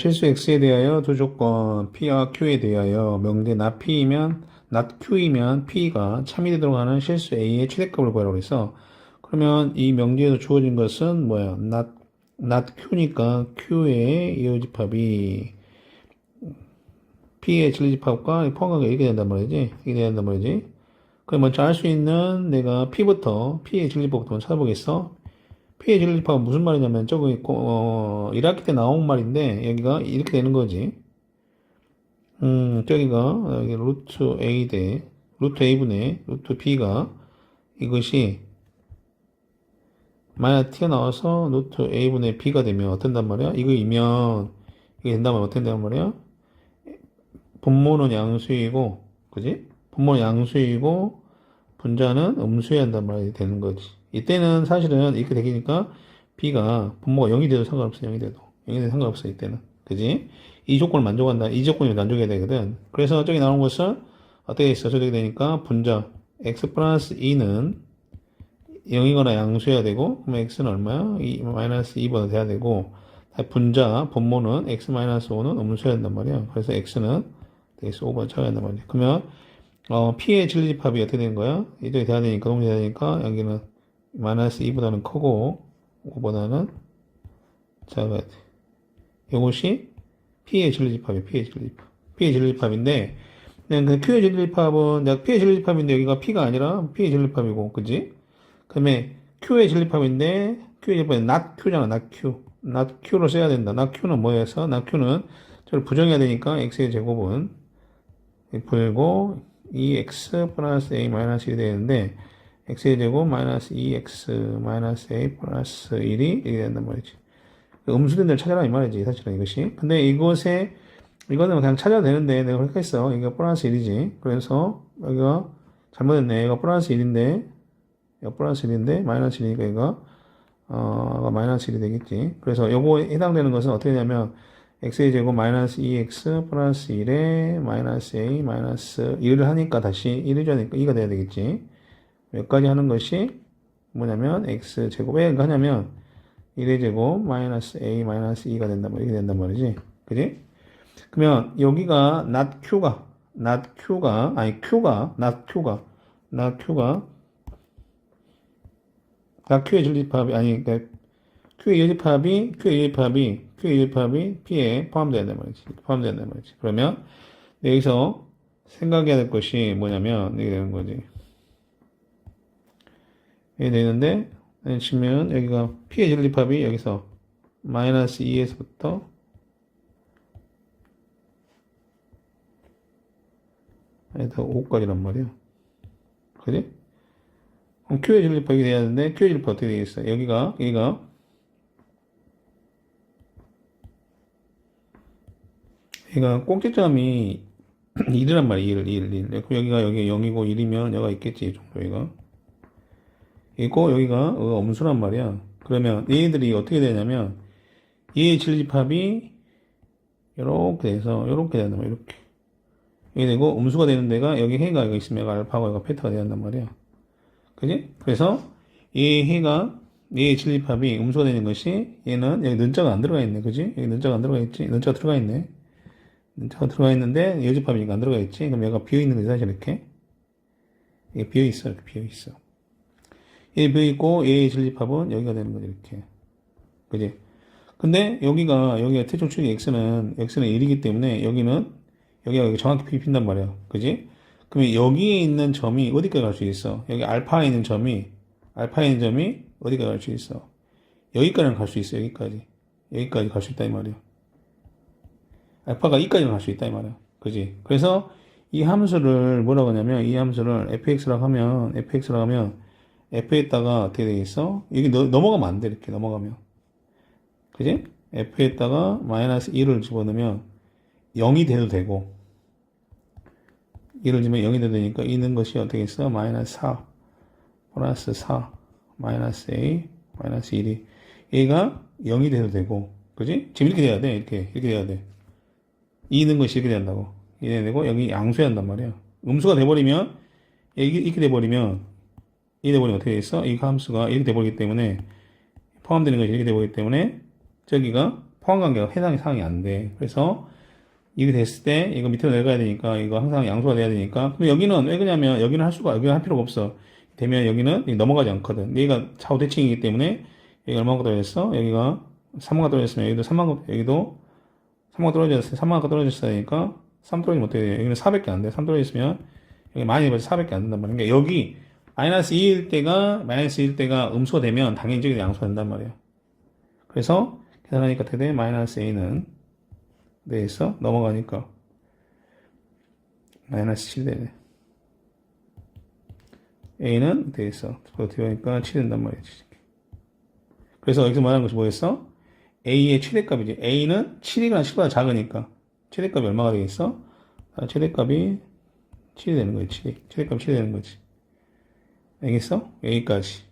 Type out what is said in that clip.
실수 x에 대하여 두 조건 p와 q에 대하여 명대 not p이면 not q이면 p가 참이 되도록 하는 실수 a의 최대값을 구하라고 그래서 그러면 이 명제에서 주어진 것은 뭐야? not not q니까 q의 이어집합이 p의 진리집합과 포함하게 이렇게 된단 말이지? 이렇게 된단 말이지? 그럼 먼저 알 수 있는 내가 p부터 p의 진리집합부터 찾아보겠어 피해 진리파가 무슨 말이냐면 저거 어, 1학기 때 나온 말인데 여기가 이렇게 되는 거지. 음, 저기가 여기 루트 a 대 루트 a분의 루트 b가 이것이 만약 튀어나와서 루트 a분의 b가 되면 어떤단 말이야? 이거이면 이게 된다면 된단 말이야? 분모는 양수이고 그지? 분모는 양수이고 분자는 음수여야 한단 말이 되는 거지. 이때는 사실은 이렇게 되니까 b가 분모가 0이 돼도 상관없어 0이 돼도. 0이 돼도 상관없어 이때는. 그지? 이 조건을 만족한다. 이 조건이 만족해야 되거든. 그래서 저기 나온 것은 어떻게 있어 저기 되니까 분자 x 플러스 2는 0이거나 양수여야 되고 그럼 x는 얼마야? 2, 마이너스 2보다 돼야 되고 분자 분모는 x 마이너스 5는 음수여야 된단 말이야. 그래서 x는 x 5보다 차야 된단 말이야. 그러면 어, p의 진리집합이 어떻게 되는 거야? 이쪽이 돼야 되니까 동시에 돼야 되니까 여기는 마이너스 2보다는 크고 5보다는 작아야 돼. 이것이 P의 진리집합이에요. P의 진리집합. P의 진리집합인데 그냥 그 Q의 진리집합은 내가 P의 진리집합인데 여기가 P가 아니라 P의 진리집합이고 그지? 그다음에 Q의 진리집합인데 Q의 진리집합은 not Q잖아. not Q. not Q로 써야 된다. not Q는 뭐여서 not Q는 저를 부정해야 되니까 X의 제곱은 F이고 2X 플러스 A 마이너스 1이 되는데 x의 제곱 마이너스 2x 마이너스 a 플러스 1이 이렇게 된단 말이지. 음수된 데를 찾아라 이 말이지 사실은 이것이. 근데 이것에 이거는 그냥 찾아도 되는데 내가 그렇게 했어. 이거 플러스 1이지. 그래서 여기가 잘못했네. 이거 플러스 1인데 이거 플러스 1인데 마이너스 1이니까 이거 어 마이너스 1이 되겠지. 그래서 요거에 해당되는 것은 어떻게 되냐면 x의 제곱 마이너스 2x 플러스 1에 마이너스 a 마이너스 1을 하니까 다시 1을 줘야 되니까 2가 돼야 되겠지. 몇 가지 하는 것이 뭐냐면 x 제곱 왜 하냐면 1의 제곱 마이너스 a 마이너스 2가 된단 말이지 된단 말이지. 그지? 그러면 여기가 not q가 not q가 아니 q가 not q가 not q가 not q의 진리집합이 아니 그러니까 q의 여집합이 q의 여집합이 q의 여집합이 p에 포함된단 말이지. 포함된단 말이지. 그러면 여기서 생각해야 될 것이 뭐냐면 이게 되는 거지 이게 되는데 치면 여기가 P의 진리합이 여기서 마이너스 2에서부터 에다 5까지란 말이야. 그지? 그럼 Q의 진리합이 돼야 되는데 Q의 진리합 어떻게 되겠어? 여기가 여기가 여기가 꼭지점이 1이란 말이야. 1, 1, 1. 그럼 여기가 여기 0이고 1이면 여기가 있겠지. 이 정도 여기가. 있고 여기가 음수란 말이야. 그러면 얘들이 어떻게 되냐면 얘의 진리집합이 이렇게 돼서 이렇게 된단 말이야. 이렇게. 이게 되고 음수가 되는 데가 여기 해가 여기 있으면 알파고 여기가 돼야 한단 말이야. 그지? 그래서 이 해가 얘의 진리집합이 음수가 되는 것이 얘는 여기 는자가 안 들어가 있네. 그지? 여기 는자가 안 들어가 있지? 는자가 들어가 있네. 는자가 들어가 있는데 여집합이니까 안 들어가 있지? 그럼 얘가 비어 있는 거지 사실 이렇게. 이게 비어 있어. 이렇게 비어 있어. 있고 얘의 진리합은 여기가 되는 거지 이렇게. 그지? 근데 여기가 여기가 태초축이 x는 x는 1이기 때문에 여기는 여기가 여기 정확히 비빈단 말이야 그지? 그러면 여기에 있는 점이 어디까지 갈 수 있어? 여기 알파에 있는 점이 알파에 있는 점이 어디까지 갈 수 있어? 여기까지는 갈 수 있어 여기까지. 여기까지 갈 수 있다 이 말이야 알파가 2까지는 갈 수 있다 이 말이야 그지? 그래서 이 함수를 뭐라고 하냐면 이 함수를 fx라고 하면 fx라고 하면 f에다가 어떻게 되겠어? 여기 넘어가면 안 돼, 이렇게 넘어가면. 그지? f에다가 마이너스 1을 집어넣으면 0이 돼도 되고, 1을 집으면 0이 돼도 되니까 있는 것이 어떻게 있어? 마이너스 4, 플러스 4, 마이너스 a, 마이너스 1이. 얘가 0이 돼도 되고, 그지? 지금 이렇게 돼야 돼, 이렇게, 이렇게 돼야 돼. 이 있는 것이 이렇게 된다고. 이렇게 되고, 여기 양수해야 한단 말이야. 음수가 돼버리면, 이렇게 돼버리면, 이렇게 돼버리면 어떻게 되겠어? 이 함수가 이렇게 돼버리기 때문에 포함되는 것이 이렇게 돼버리기 때문에 저기가 포함관계가 해당 사항이 안 돼. 그래서 이게 됐을 때 이거 밑으로 내려가야 되니까 이거 항상 양수가 돼야 되니까 근데 여기는 왜 그러냐면 여기는 할 수가 여기는 할 필요가 없어. 되면 여기는 넘어가지 않거든. 얘가 좌우 대칭이기 때문에 여기가 얼마가 떨어졌어? 여기가 3가 떨어졌으면 여기도 3가 여기도 3가 떨어졌어. 3가 떨어졌어야 되니까 3 떨어지면 어떻게 돼? 여기는 4밖에 안 돼. 3 떨어졌으면 여기 마이너스 4밖에 안 된단 말이야. 그러니까 여기 마이너스 2일 때가 마이너스 1일 때가 음수가 되면 당연히 양수가 된단 말이야. 그래서 계산하니까 어떻게 돼? 마이너스 a는 내에서 넘어가니까 마이너스 7 되네. a는 돼있어. 보니까 7 된단 말이지. 그래서 여기서 말하는 것이 뭐였어? a의 최대값이지. a는 7이거나 7보다 작으니까 최대값이 얼마가 되겠어? 아, 최대값이 7이 되는 거지. 7이. 최대값이 7이 되는 거지. 알겠어? 여기까지.